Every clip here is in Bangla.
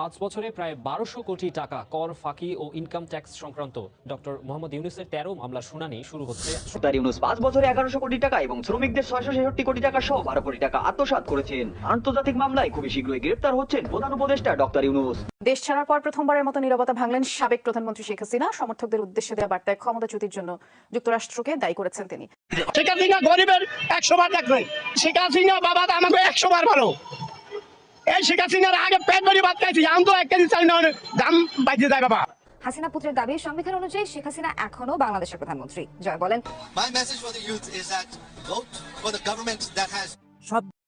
পাঁচ বছরে প্রায় বারোশো কোটি টাকা কর ফাঁকি ও ইনকাম ট্যাক্স সংক্রান্ত ডক্টর মোহাম্মদ ইউনুসের তেরো মামলার শুনানি শুরু হচ্ছে। ডাক্তার ইউনুস পাঁচ বছরে এগারোশো কোটি টাকা এবং শ্রমিকদের ছয়শো ছেষট্টি কোটি টাকা সহ বারো কোটি টাকা আত্মসাৎ করেছেন। আন্তর্জাতিক মামলায় খুবই শীঘ্রই গ্রেপ্তার হচ্ছেন প্রধান উপদেষ্টা ডক্টর ইউনুস। দেশ ছাড়ার পর প্রথমবারের মতো নীরবতা ভাঙলেন সাবেক প্রধানমন্ত্রী শেখ হাসিনা। সমর্থকদের উদ্দেশ্যে দেওয়া বার্তায় ক্ষমতাচ্যুতির জন্য যুক্তরাষ্ট্রকে দায়ী করেছেন তিনি। শেখ হাসিনা গরিবের একশো বার দেখবে শেখ হাসিনা বাবা আমাকে একশো বার ভালো এই শেখ হাসিনার আগে পেট ভরি ভাত খাইছি আমি তো এক কেজি চাই না দাম বাজিয়ে যায় বাবা। হাসিনা পুত্রের দাবি সংবিধান অনুযায়ী শেখ হাসিনা এখনও বাংলাদেশের প্রধানমন্ত্রী। জয় বলেন। Has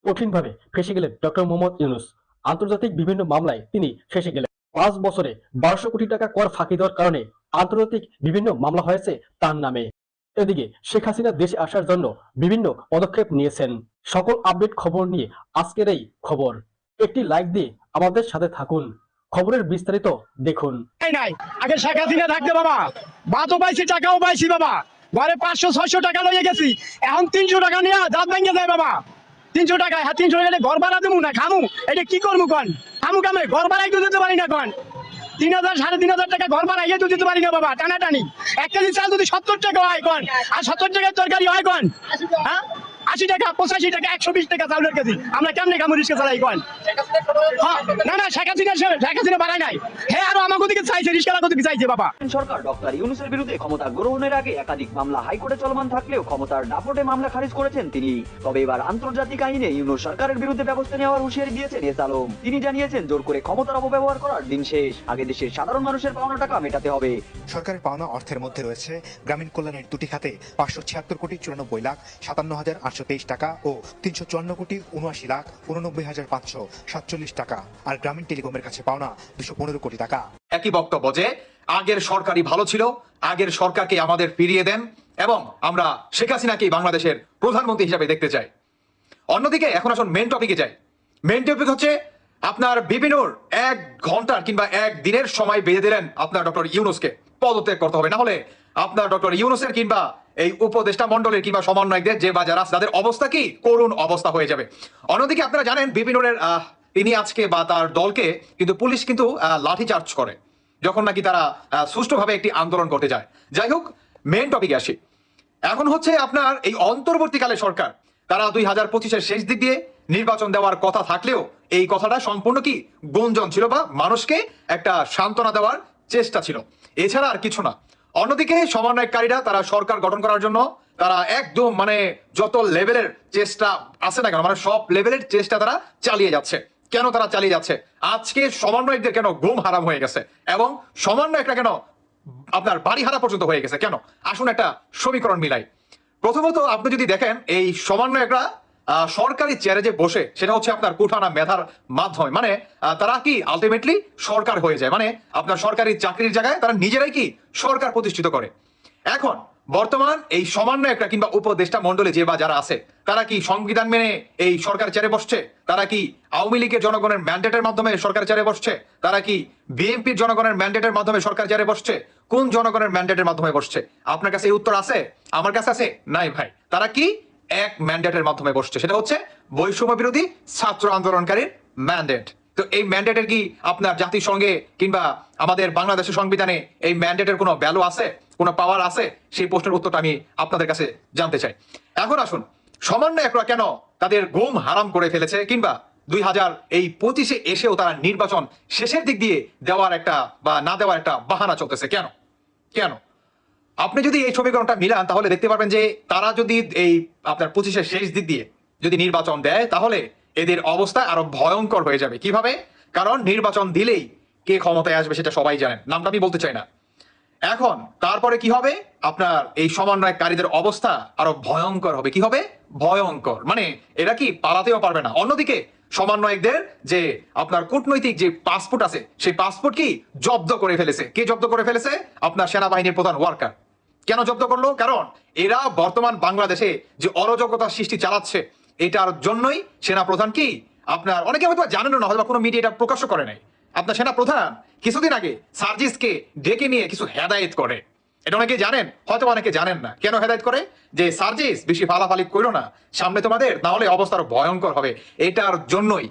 কঠিনভাবে ফেসে গেলেন ডক্টর মোহাম্মদ ইউনুস। আন্তর্জাতিক বিভিন্ন মামলায় তিনি ফেসে গেলেন। পাঁচ বছরে বারোশো কোটি টাকা কর ফাঁকি দেওয়ার কারণে আন্তর্জাতিক বিভিন্ন মামলা হয়েছে তার নামে। এদিকে শেখ হাসিনা দেশে আসার জন্য বিভিন্ন পদক্ষেপ নিয়েছেন। সকল আপডেট খবর নিয়ে আজকের এই খবর। একটি লাইক দিয়ে আমাদের সাথে থাকুন। খবরের বিস্তারিত দেখুন। নাই, আগে শেখ হাসিনা থাকতে বাবা। ভাতও পাইছি, টাকাও পাইছি বাবা। ঘরে পাঁচশো, ছয়শো টাকা লইয়ে গেছি। এখন তিনশো টাকা নিয়ে দাঁত ভেঙে যায় বাবা। তিনশো টাকা হ্যাঁ তিনশো টাকা ঘর ভাড়া দেবো না, খামু। এটা কি করব কন? খামু কামে ঘর ভাড়া একটু দিতে পারি না কন? তিন হাজার, সাড়ে তিন হাজার টাকা ঘর ভাড়া ইয়ে দিতে পারি না বাবা টানা টানি এক কেজি চাল যদি সত্তর টাকা হয় কন? আর সত্তর টাকার তরকারি হয় কন? হ্যাঁ? আশি টাকা পঁচাশি টাকা একশো বিশ টাকা চাউলের কেজি। আমরা কেমনে কামু রিক্সা চালাই কন হ্যাঁ, না না শেখ হাসিনা শেখ হাসিনা বাড়ায় নাই। হ্যাঁ আরও আমাকে দিকে চাইছে রিক্সা দিকে চাইছে বাবা। সরকার ডক্টর ইউনুসের বিরুদ্ধে ক্ষমতা গ্রহণের আগে একাধিক মামলা হাইকোর্টে চলমান থাকলেও ক্ষমতার দাপটে মামলা খারিজ করেছেন তিনি। তবে এবার আন্তর্জাতিক আইনে ইউনুস সরকারের বিরুদ্ধে ব্যবস্থা নেওয়ার হুঁশিয়ারি দিয়েছেন এস আলম। তিনি জানিয়েছেন জোর করে ক্ষমতার অপব্যবহার করার দিন শেষ। আগে দেশের সাধারণ মানুষের পাওনা টাকা মেটাতে হবে। সরকারের পাওনা অর্থের মধ্যে রয়েছে গ্রামীণ কল্যাণের দুটি খাতে পাঁচশো ছিয়াত্তর কোটি চুরানব্বই লাখ সাতান্ন হাজার আটশো তেইশ টাকা ও তিনশো চুয়ান্ন কোটি উনআশি লাখ উননব্বই হাজার পাঁচশো সাতচল্লিশ টাকা। আর গ্রামীণ টেলিকমের কাছে পাওনা দুশো পনেরো কোটি টাকা। একই বক্তব্য যে, আগের সরকারই ভালো ছিল, আগের সরকারকে আমাদের ফিরিয়ে দেন এবং আমরা শেখ হাসিনাকে বাংলাদেশের প্রধানমন্ত্রী হিসাবে দেখতে চাই। অন্যদিকে এখন আসুন মেন টপিকে যাই। মেন টপিক হচ্ছে, আপনার বিভিন্নর এক ঘণ্টার কিংবা এক দিনের সময় বেঁধে দিলেন আপনার ডক্টর ইউনুসকে। পদত্যাগ করতে হবে, না হলে আপনার ডক্টর ইউনুসের কিংবা এই উপদেষ্টা মন্ডলের কিংবা সমন্বয়কদের যে বা যারা তাদের অবস্থা কি? করুণ অবস্থা হয়ে যাবে। অন্যদিকে আপনারা জানেন আহ, তিনি আজকে বা তার দলকে কিন্তু পুলিশ কিন্তু লাঠি চার্জ করে যখন নাকি তারা সুষ্ঠুভাবে একটি আন্দোলন করতে যায়। যাই হোক মেন টপিকে আসি। এখন হচ্ছে আপনার এই অন্তর্বর্তীকালে সরকার তারা দুই হাজার পঁচিশের শেষ দিক দিয়ে নির্বাচন দেওয়ার কথা থাকলেও এই কথাটা সম্পূর্ণ কি গুঞ্জন ছিল বা মানুষকে একটা সান্ত্বনা দেওয়ার চেষ্টা ছিল। এছাড়া আর কিছু না। অন্যদিকে সমন্বয়কারীরা তারা সরকার গঠন করার জন্য তারা একদম মানে যত লেভেলের চেষ্টা আছে না কেন মানে সব লেভেলের চেষ্টা তারা চালিয়ে যাচ্ছে। কেন তারা চালিয়ে যাচ্ছে? আজকে সমন্বয়কদের কেন ঘুম হারাম হয়ে গেছে? এবং সমন্বয়করা কেন আপনার বাড়ি হারা পর্যন্ত হয়ে গেছে? কেন? আসুন একটা সমীকরণ মিলাই। প্রথমত আপনি যদি দেখেন, এই সমন্বয়করা সরকারি চেয়ারে যে বসে, সেটা হচ্ছে আপনার কুঠানা মেধার মাধ্যমে। মানে তারা কি আলটিমেটলি সরকার হয়ে যায়? মানে আপনার সরকারি চাকরির জায়গায় তারা নিজেরাই কি সরকার প্রতিষ্ঠিত করে? এখন, বর্তমান এই সমন্বয়করা কিংবা উপদেষ্টা মন্ডলে যে বা যারা আছে, তারা কি সংবিধান মেনে এই সরকার চেয়ারে বসছে? তারা কি আওয়ামী লীগের জনগণের ম্যান্ডেটের মাধ্যমে সরকার চেয়ারে বসছে? তারা কি বিএনপির জনগণের ম্যান্ডেটের মাধ্যমে সরকার চেয়ারে বসছে? কোন জনগণের ম্যান্ডেটের মাধ্যমে বসছে? আপনার কাছে এই উত্তর আছে? আমার কাছে আছে? নাই ভাই। তারা কি এক ম্যান্ডেটের মাধ্যমে বসছে। সেটা হচ্ছে বৈষম্য বিরোধী ছাত্র আন্দোলনকারীর ম্যান্ডেট তো এই ম্যান্ডেটের কি আপনার জাতিসংঘে কিংবা আমাদের বাংলাদেশের সংবিধানে এই ম্যান্ডেটের কোনো ভ্যালু আছে? কোনো পাওয়ার আছে? সেই প্রশ্নের উত্তরটা আমি আপনাদের কাছে জানতে চাই। এখন আসুন, সমন্বয়করা কেন তাদের ঘুম হারাম করে ফেলেছে কিংবা দুই হাজার এই পঁচিশে এসেও তারা নির্বাচন শেষের দিক দিয়ে দেওয়ার একটা বা না দেওয়ার একটা বাহানা চলতেছে? কেন? কেন? আপনি যদি এই সমীকরণটা মিলান, তাহলে দেখতে পারবেন যে তারা যদি এই আপনার পঁচিশের শেষ দিক দিয়ে যদি নির্বাচন দেয়, তাহলে এদের অবস্থা আরও ভয়ঙ্কর হয়ে যাবে। কীভাবে? কারণ নির্বাচন দিলেই কে ক্ষমতায় আসবে সেটা সবাই জানেন। নামটা আমি বলতে চাই না। এখন তারপরে কি হবে? আপনার এই সমন্বয়কারীদের অবস্থা আরও ভয়ঙ্কর হবে। কি হবে? ভয়ঙ্কর। মানে এরা কি পালাতেও পারবে না। অন্যদিকে সমন্বয়কদের যে আপনার কূটনৈতিক যে পাসপোর্ট আছে, সেই পাসপোর্ট কি জব্দ করে ফেলেছে। কে জব্দ করে ফেলেছে? আপনার সেনাবাহিনীর প্রধান ওয়ার্কার। কেন জব্দ করল? কারণ এরা বর্তমান বাংলাদেশে যে অরাজকতা সৃষ্টি চালাচ্ছে, এটার জন্যই সেনা প্রধান কি? আপনার অনেকে হয়তো জানেন না, হয়তো কোনো মিডিয়া এটা প্রকাশ করে নাই। আপনার সেনা প্রধান কিছুদিন আগে সার্জিসকে ডেকে নিয়ে কিছু হেদায়েত করে। এটা অনেকে জানেন, হয়তো অনেকে জানেন না। কেন হেদায়েত করে? যে সার্জিস বেশি ফালাফালি করো না, সামনে তোমাদের, না হলে অবস্থা আরও ভয়ঙ্কর হবে। এটার জন্যই।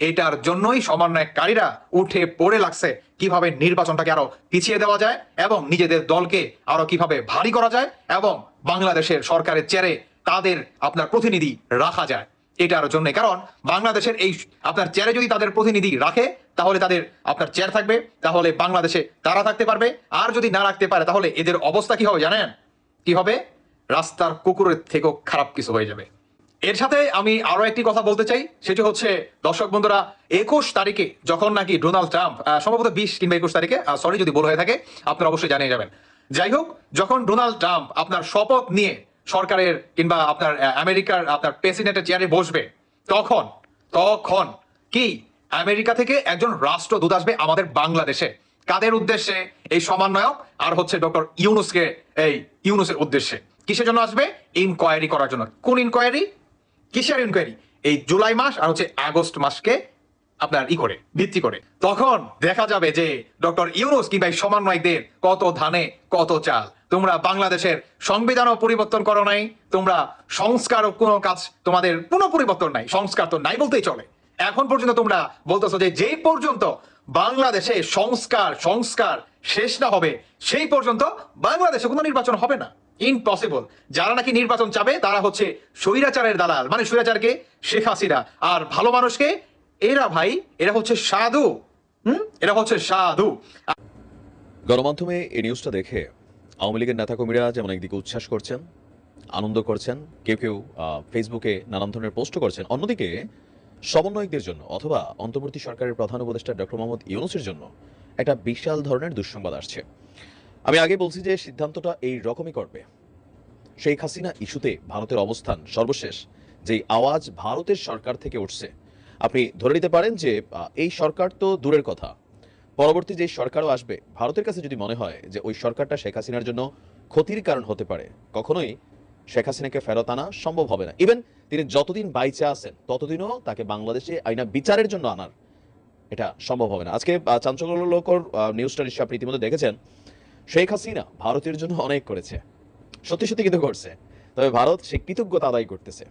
এটার জন্যই সমন্বয়কারীরা উঠে পড়ে লাগছে কীভাবে নির্বাচনটাকে আরও পিছিয়ে দেওয়া যায় এবং নিজেদের দলকে আরও কীভাবে ভারী করা যায় এবং বাংলাদেশের সরকারের চেয়ারে তাদের আপনার প্রতিনিধি রাখা যায়। এটার জন্য কারণ বাংলাদেশের এই আপনার চেয়ারে যদি তাদের প্রতিনিধি রাখে, তাহলে তাদের আপনার চেয়ার থাকবে, তাহলে বাংলাদেশে তারা থাকতে পারবে। আর যদি না রাখতে পারে, তাহলে এদের অবস্থা কি হবে জানেন? কি হবে? রাস্তার কুকুরের থেকেও খারাপ কিছু হয়ে যাবে। এর সাথে আমি আরও একটি কথা বলতে চাই, সেটি হচ্ছে, দর্শক বন্ধুরা, একুশ তারিখে যখন নাকি ডোনাল্ড ট্রাম্প সম্ভবত বিশ কিংবা একুশ তারিখে সরি যদি বল হয়ে থাকে, আপনারা অবশ্যই জানিয়ে যাবেন। যাই হোক, যখন ডোনাল্ড ট্রাম্প আপনার শপথ নিয়ে সরকারের কিংবা আপনার আমেরিকার আপনার প্রেসিডেন্টের চেয়ারে বসবে, তখন তখন কি আমেরিকা থেকে একজন রাষ্ট্রদূত আসবে আমাদের বাংলাদেশে? কাদের উদ্দেশ্যে এই সমন্বয়ক? আর হচ্ছে ডক্টর ইউনুসকে, এই ইউনুসের উদ্দেশ্যে। কিসের জন্য আসবে? ইনকোয়ারি করার জন্য। কোন ইনকোয়ারি কিসের ইনকোয়ারি এই জুলাই মাস আর হচ্ছে আগস্ট মাসকে আপনার ই করে, ভিত্তি করে। তখন দেখা যাবে যে ডক্টর ইউনুস কিংবা সমন্বয়কদের কত ধানে, কত চাল। তোমরা বাংলাদেশের সংবিধানও পরিবর্তন করো নাই, তোমরা সংস্কারও কোনো কাজ তোমাদের কোনো পরিবর্তন নাই, সংস্কার তো নাই বলতেই চলে। এখন পর্যন্ত তোমরা বলতেছো যে যেই পর্যন্ত বাংলাদেশে সংস্কার সংস্কার শেষ না হবে, সেই পর্যন্ত বাংলাদেশে কোনো নির্বাচন হবে না। ইম্পসিবল যারা নাকি নির্বাচন চাবে, তারা হচ্ছে স্বৈরাচারের দালাল। মানে স্বৈরাচারকে শেখ হাসিনা। আর ভালো মানুষকে, এরা ভাই, এরা হচ্ছে সাধু। হুম? এরা হচ্ছে সাধু। গণমাধ্যমে এই নিউজটা দেখে আওয়ামী লীগের নেতাকর্মীরা যেমন একদিকে উচ্ছ্বাস করছেন, আনন্দ করছেন, কেউ কেউ ফেসবুকে নানান ধরনের পোস্ট করছেন। অন্যদিকে সমন্বয়কদের জন্য অথবা অন্তর্বর্তী সরকারের প্রধান উপদেষ্টা ডক্টর মোহাম্মদ ইউনুসের জন্য একটা বিশাল ধরনের দুঃসংবাদ আসছে। আমি আগে বলছি যে সিদ্ধান্তটা এই রকমই করবে। শেখ হাসিনা ইস্যুতে ভারতের অবস্থান সর্বশেষ। যেই আওয়াজ ভারতের সরকার থেকে উঠছে। আপনি ধরে নিতে পারেন যে এই সরকার তো দূরের কথা। পরবর্তী যে সরকারও আসবে, ভারতের কাছে যদি মনে হয় যে ওই সরকারটা শেখ হাসিনার জন্য ক্ষতির কারণ হতে পারে, কখনোই শেখ হাসিনাকে ফেরত আনা সম্ভব হবে না। ইভেন তিনি যতদিন বাইচে আছেন, ততদিনও তাকে বাংলাদেশে আইনা বিচারের জন্য আনার এটা সম্ভব হবে না। আজকে চাঞ্চল্যকর নিউজটা নিশ্চয়ই আপনি ইতিমধ্যে দেখেছেন। শেখ হাসিনা ভারতের জন্য অনেক করেছে। সত্যি সত্যি কিন্তু করছে। তবে ভারত সে কৃতজ্ঞতা আদায় করতেছে।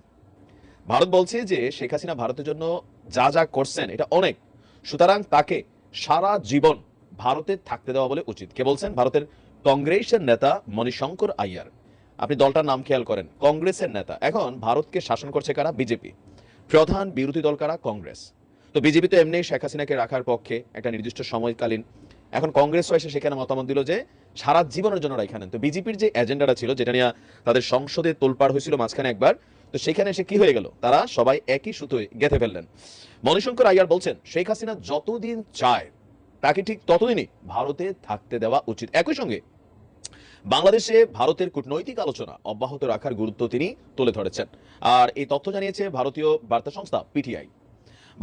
ভারত বলছে যে শেখ হাসিনা ভারতের জন্য যা যা করছেন, এটা অনেক। সুতরাং তাকে সারা জীবন ভারতে থাকতে দেওয়া বলে উচিত। কে বলছেন? ভারতের কংগ্রেসের নেতা মণিশঙ্কর আইয়ার। আপনি দলটার নাম খেয়াল করেন। কংগ্রেসের নেতা। এখন ভারতকে শাসন করছে কারা? বিজেপি। প্রধান বিরোধী দল কারা? কংগ্রেস। তো বিজেপি তো এমনি শেখ হাসিনাকে রাখার পক্ষে একটা নির্দিষ্ট সময়কালীন এখন কংগ্রেসও এসে সেখানে মতামত দিল যে সারা জীবনের জন্য রাখা নেন তো বিজেপির যে এজেন্ডাটা ছিল, যেটা নিয়ে তাদের সংসদে তোলপাড় হয়েছিল মাঝখানে একবার, তো সেখানে এসে কি হয়ে গেল? তারা সবাই একই সুতোয় গেঁথে ফেললেন। মণিশঙ্কর আইয়ার বলছেন, শেখ হাসিনা যতদিন চায়, তাকে ঠিক ততদিনই ভারতে থাকতে দেওয়া উচিত। একই সঙ্গে, বাংলাদেশে ভারতের কূটনৈতিক আলোচনা অব্যাহত রাখার গুরুত্ব তিনি তুলে ধরেছেন। আর এই তথ্য জানিয়েছে ভারতীয় বার্তা সংস্থা, পিটিআই।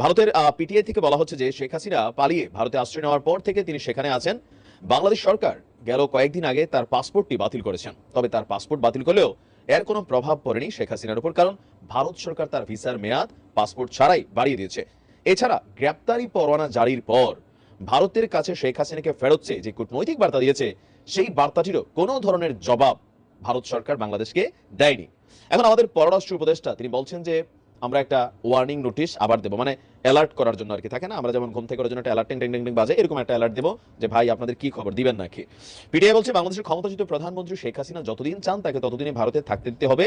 ভারতের পিটিআই থেকে বলা হচ্ছে যে শেখ হাসিনা পালিয়ে ভারতে আশ্রয় নেওয়ার পর থেকে তিনি সেখানে আছেন। বাংলাদেশ সরকার গেল কয়েকদিন আগে তার পাসপোর্টটি বাতিল করেছেন। তবে তার পাসপোর্ট বাতিল করলেও এর কোনো প্রভাব পড়েনি শেখ হাসিনার উপর, কারণ ভারত সরকার তার ভিসার মেয়াদ পাসপোর্ট ছাড়াই বাড়িয়ে দিয়েছে। এছাড়া গ্রেপ্তারি পরোয়ানা জারির পর ভারতের কাছে শেখ হাসিনাকে ফেরত যে কূটনৈতিক বার্তা দিয়েছে, সেই বার্তাটিরও কোনো ধরনের জবাব ভারত সরকার বাংলাদেশকে দেয়নি। এখন আমাদের পররাষ্ট্র উপদেষ্টা তিনি বলছেন যে আমরা একটা ওয়ার্নিং নোটিশ আবার দেবো। মানে অ্যালার্ট করার জন্য আর কি থাকে না? আমরা যেমন ঘুম থেকে করার জন্য একটা অ্যালার্ট টিং টিং বাজে, এরকম একটা অ্যালার্ট দেবো যে, ভাই, আপনাদের কি খবর? দিবেন নাকি? পিটিআই বলছে, বাংলাদেশের ক্ষমতাচ্যুত প্রধানমন্ত্রী শেখ হাসিনা যতদিন চান, তাকে ততদিনই ভারতে থাকতে দিতে হবে।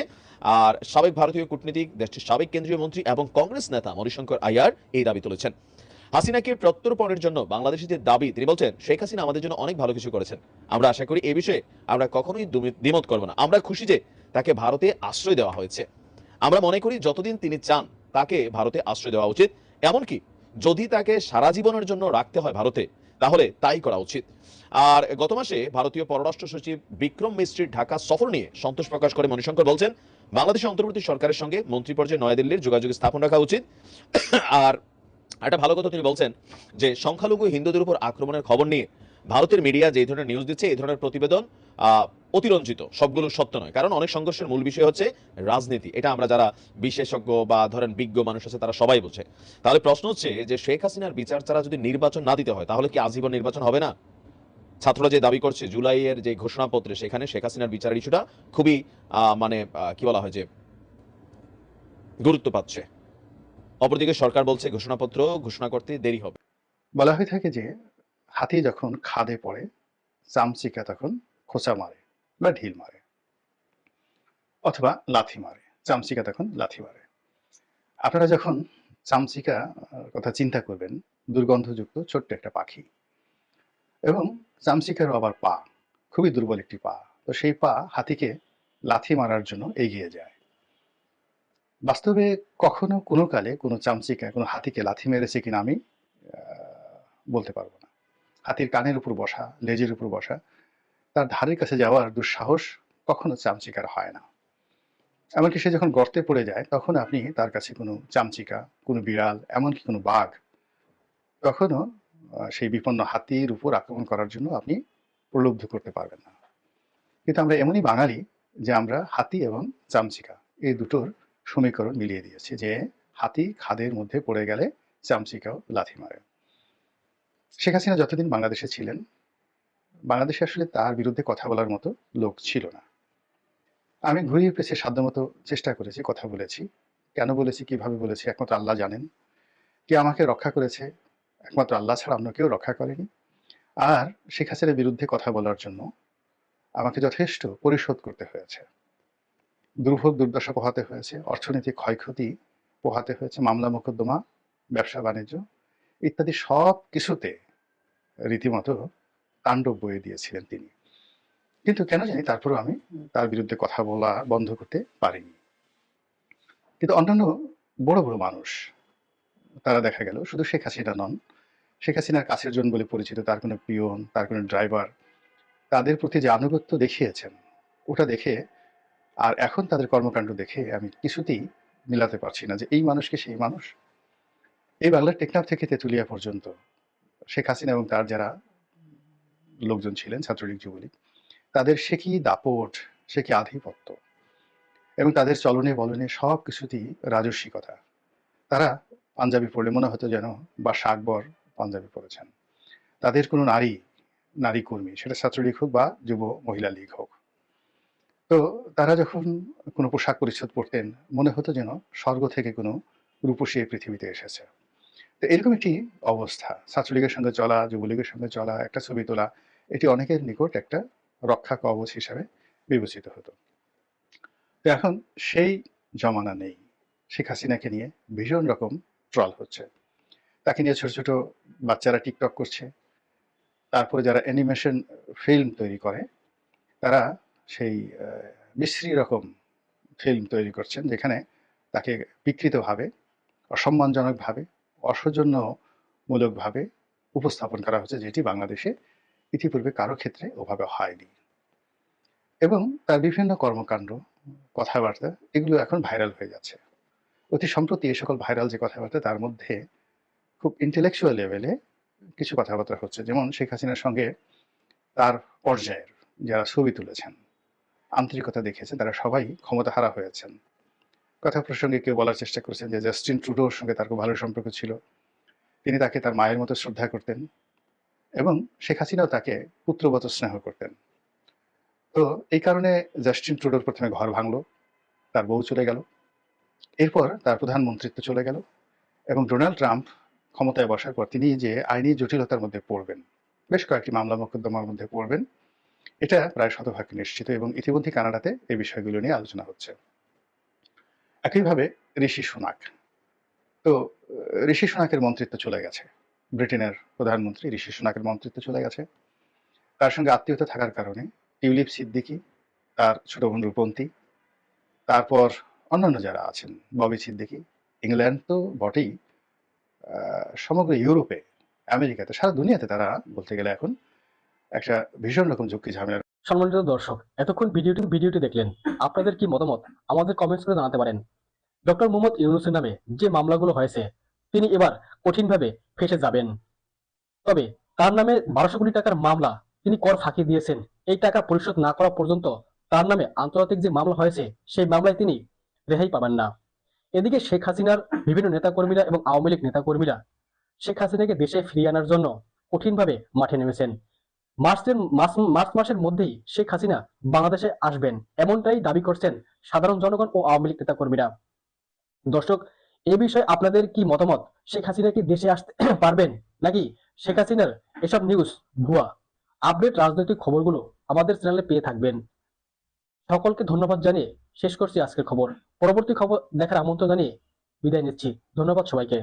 আর সাবেক ভারতীয় কূটনীতিক, দেশটির সাবেক কেন্দ্রীয় মন্ত্রী এবং কংগ্রেস নেতা মণিশঙ্কর আইয়ার এই দাবি তুলেছেন। হাসিনাকে প্রত্যর্পণের জন্য বাংলাদেশের যে দাবি, তিনি বলছেন, শেখ হাসিনা আমাদের জন্য অনেক ভালো কিছু করেছেন। আমরা আশা করি এই বিষয়ে আমরা কখনোই দ্বিমত করব না। আমরা খুশি যে তাকে ভারতে আশ্রয় দেওয়া হয়েছে। আমরা মনে করি যতদিন তিনি চান তাকে ভারতে আশ্রয় দেওয়া উচিত। এমনকি যদি তাকে সারা জীবনের জন্য রাখতে হয় ভারতে, তাহলে তাই করা উচিত। আর গত মাসে ভারতীয় পররাষ্ট্র সচিব বিক্রম মিস্ত্রির ঢাকা সফর নিয়ে সন্তোষ প্রকাশ করে মণিশঙ্কর বলছেন বাংলাদেশের অন্তর্বর্তী সরকারের সঙ্গে মন্ত্রী পর্যায়ে নয়াদিল্লির যোগাযোগ স্থাপন রাখা উচিত। আর একটা ভালো কথা তিনি বলছেন যে সংখ্যালঘু হিন্দুদের উপর আক্রমণের খবর নিয়ে ভারতের মিডিয়া যে ধরনের নিউজ দিচ্ছে, এই ধরনের প্রতিবেদন অতিরঞ্জিত, সবগুলো সত্য নয়। কারণ অনেক সংঘর্ষের মূল বিষয় হচ্ছে রাজনীতি। এটা আমরা যারা বিশেষজ্ঞ বা ধরেন বিজ্ঞ মানুষ আছে, তারা সবাই বোঝে। তাহলে প্রশ্ন হচ্ছে যে শেখ হাসিনার বিচার ছাড়া যদি নির্বাচন না দিতে হয়, তাহলে কি আজীবন নির্বাচন হবে না? ছাত্ররা যে দাবি করছে, জুলাইয়ের যে ঘোষণাপত্রে সেখানে শেখ হাসিনার বিচারের ইস্যুটা খুবই মানে কি বলা হয় যে গুরুত্ব পাচ্ছে। অপরদিকে সরকার বলছে, ঘোষণাপত্র ঘোষণা করতে দেরি হবে। বলা হয়ে থাকে যে হাতি যখন খাদে পড়ে, চামচিকা তখন খোঁচা মারে বা ঢিল মারে অথবা লাথি মারে। চামচিকা তখন লাথি মারে। আপনারা যখন চামচিকা কথা চিন্তা করবেন, দুর্গন্ধযুক্ত ছোট্ট একটা পাখি এবং চামচিকারও আবার পা, খুবই দুর্বল একটি পা, তো সেই পা হাতিকে লাথি মারার জন্য এগিয়ে যায়। বাস্তবে কখনো কোনো কালে কোনো চামচিকা, কোনো হাতিকে লাথি মেরেছে কিনা আমি বলতে পারব না। হাতির কানের উপর বসা, লেজের উপর বসা তার ধারের কাছে যাওয়ার দুঃসাহস কখনো চামচিকার হয় না। এমনকি সে যখন গর্তে পড়ে যায় তখন আপনি তার কাছে কোনো চামচিকা কোনো বিড়াল এমনকি কোনো বাঘ আহ, সেই বিপন্ন হাতির উপর আক্রমণ করার জন্য আপনি প্রলুব্ধ করতে পারবেন না। কিন্তু আমরা এমনই বাঙালি যে আমরা হাতি এবং চামচিকা এই দুটোর সমীকরণ মিলিয়ে দিয়েছি যে হাতি খাদের মধ্যে পড়ে গেলে চামচিকাও লাথি মারে। শেখ হাসিনা যতদিন বাংলাদেশে ছিলেন বাংলাদেশে আসলে তার বিরুদ্ধে কথা বলার মতো লোক ছিল না। আমি ঘুরিয়ে পেছে সাধ্যমতো চেষ্টা করেছি, কথা বলেছি। কেন বলেছি, কীভাবে বলেছি, একমাত্র আল্লাহ জানেন। কে আমাকে রক্ষা করেছে, একমাত্র আল্লাহ ছাড়া অন্য কেউ রক্ষা করেনি। আর শেখ হাসিনার বিরুদ্ধে কথা বলার জন্য আমাকে যথেষ্ট পরিশোধ করতে হয়েছে। দুর্ভোগ, দুর্দশা পোহাতে হয়েছে, অর্থনৈতিক ক্ষয়ক্ষতি পোহাতে হয়েছে, মামলা, মোকদ্দমা, ব্যবসা, বাণিজ্য ইত্যাদি সব কিছুতে রীতিমতো তাণ্ডব বয়ে দিয়েছিলেন তিনি। কিন্তু কেন জানি তারপরেও আমি তার বিরুদ্ধে কথা বলা বন্ধ করতে পারিনি। কিন্তু অন্যান্য বড় বড় মানুষ, তারা দেখা গেল, শুধু শেখ হাসিনা নন, শেখ হাসিনার কাছের জন বলে পরিচিত, তার কোনো পিয়ন, তার কোনো ড্রাইভার, তাদের প্রতি যে আনুগত্য দেখিয়েছেন, ওটা দেখে আর এখন তাদের কর্মকাণ্ড দেখে আমি কিছুতেই মিলাতে পারছি না যে এই মানুষকে সেই মানুষ? এই বাংলার টেকনাফ থেকে তেঁতুলিয়া পর্যন্ত শেখ হাসিনা এবং তার যারা লোকজন ছিলেন ছাত্রলীগ যুবলীগ। তাদের সে কি দাপট, সে কি আধিপত্য? এবং তাদের চলনে বলনে সব কিছুতেই রাজস্বিকতা। তারা পাঞ্জাবি পরলে মনে হতো যেন বা শাকবর পাঞ্জাবি পড়েছেন। তাদের কোনো নারী নারী কর্মী, সেটা ছাত্রলীগ হোক বা যুব মহিলা লীগ হোক। তো তারা যখন কোনো পোশাক পরিচ্ছদ পরতেন, মনে হতো যেন স্বর্গ থেকে কোনো রূপসী পৃথিবীতে এসেছে। তো এরকম একটি অবস্থা, ছাত্রলীগের সঙ্গে চলা, যুবলীগের সঙ্গে চলা, একটা ছবি তোলা এটি অনেকের নিকট একটা রক্ষা কবচ হিসাবে বিবেচিত হতো। তো এখন সেই জমানা নেই। শেখ হাসিনাকে নিয়ে ভীষণ রকম ট্রল হচ্ছে। তাকে নিয়ে ছোট ছোট বাচ্চারা টিকটক করছে। তারপরে যারা অ্যানিমেশন ফিল্ম তৈরি করে, তারা সেই বিশ্রী রকম ফিল্ম তৈরি করছেন, যেখানে তাকে বিকৃতভাবে, অসম্মানজনকভাবে, অসৌজন্যমূলকভাবে উপস্থাপন করা হচ্ছে, যেটি বাংলাদেশে ইতিপূর্বে কারও ক্ষেত্রে ওভাবে হয়নি। এবং তার বিভিন্ন কর্মকাণ্ড, কথাবার্তা, এগুলো এখন ভাইরাল হয়ে যাচ্ছে। অতি সম্প্রতি এই সকল ভাইরাল যে কথাবার্তা, তার মধ্যে খুব ইন্টেলেকচুয়াল লেভেলে কিছু কথাবার্তা হচ্ছে। যেমন শেখ হাসিনার সঙ্গে তার পর্যায়ের যারা ছবি তুলেছেন, আন্তরিকতা দেখেছেন, তারা সবাই ক্ষমতাহারা হয়েছেন। কথা প্রসঙ্গে কেউ বলার চেষ্টা করেছেন যে, জাস্টিন ট্রুডোর সঙ্গে তার খুব ভালো সম্পর্ক ছিল। তিনি তাকে তার মায়ের মতো শ্রদ্ধা করতেন। এবং শেখ হাসিনাও তাকে পুত্রবত স্নেহ করতেন। তো এই কারণে জাস্টিন ট্রুডোর প্রথমে ঘর ভাঙলো, তার বউ চলে গেল। এরপর তার প্রধানমন্ত্রিত্ব চলে গেল এবং ডোনাল্ড ট্রাম্প ক্ষমতায় বসার পর তিনি যে আইনি জটিলতার মধ্যে পড়বেন, বেশ কয়েকটি মামলা মোকদ্দমার মধ্যে পড়বেন, এটা প্রায় শতভাগ নিশ্চিত এবং ইতিমধ্যে কানাডাতে এই বিষয়গুলো নিয়ে আলোচনা হচ্ছে। একইভাবে ঋষি সুনাক। তো, ঋষি সুনাকের মন্ত্রিত্ব চলে গেছে। ব্রিটেনের প্রধানমন্ত্রী ঋষি সুনাকের মন্ত্রিত্ব চলে গেছে। তার সঙ্গে আত্মীয়তা থাকার কারণে টিউলিপ সিদ্দিকি, তার ছোট বোন রূপন্তী, তারপর অন্যান্য যারা আছেন, ববি সিদ্দিকি, ইংল্যান্ড তো বটেই সমগ্র ইউরোপে, আমেরিকাতে, সারা দুনিয়াতে তারা বলতে গেলে এখন একটা ভীষণ রকম ঝুঁকি ঝামেলা সম্মানিত দর্শক, এতক্ষণ ভিডিওটি ভিডিওটি দেখলেন। আপনাদের কি মতামত? আমাদের কমেন্টস করে জানাতে পারেন। ডক্টর মোহাম্মদ ইউনুসের নামে যে মামলাগুলো হয়েছে তিনি এবার কঠিনভাবে ফেসে যাবেন। তবে তার নামে বারোশো কোটি টাকার মামলা তিনি কর ফাঁকি দিয়েছেন। এই টাকা পরিশোধ না করা পর্যন্ত তার নামে আন্তর্জাতিক যে মামলা হয়েছে, সেই মামলায় তিনি রেহাই পাবেন না। এদিকে শেখ হাসিনার বিভিন্ন নেতাকর্মীরা এবং আওয়ামী লীগ নেতাকর্মীরা শেখ হাসিনাকে দেশে ফিরিয়ে আনার জন্য কঠিনভাবে মাঠে নেমেছেন। মার্চের মার্চ মাসের মধ্যেই শেখ হাসিনা বাংলাদেশে আসবেন, এমনটাই দাবি করছেন সাধারণ জনগণ ও আওয়ামী লীগ নেতাকর্মীরা। দর্শক এ বিষয়ে আপনাদের কি মতামত? শেখ হাসিনা কি দেশে আসতে পারবেন নাকি? শেখ হাসিনার এসব নিউজ ভুয়া আপডেট রাজনৈতিক খবরগুলো আমাদের চ্যানেলে পেয়ে থাকবেন। সকলকে ধন্যবাদ জানিয়ে শেষ করছি আজকের খবর। পরবর্তী খবর দেখার আমন্ত্রণ জানিয়ে বিদায় নিচ্ছি। ধন্যবাদ সবাইকে।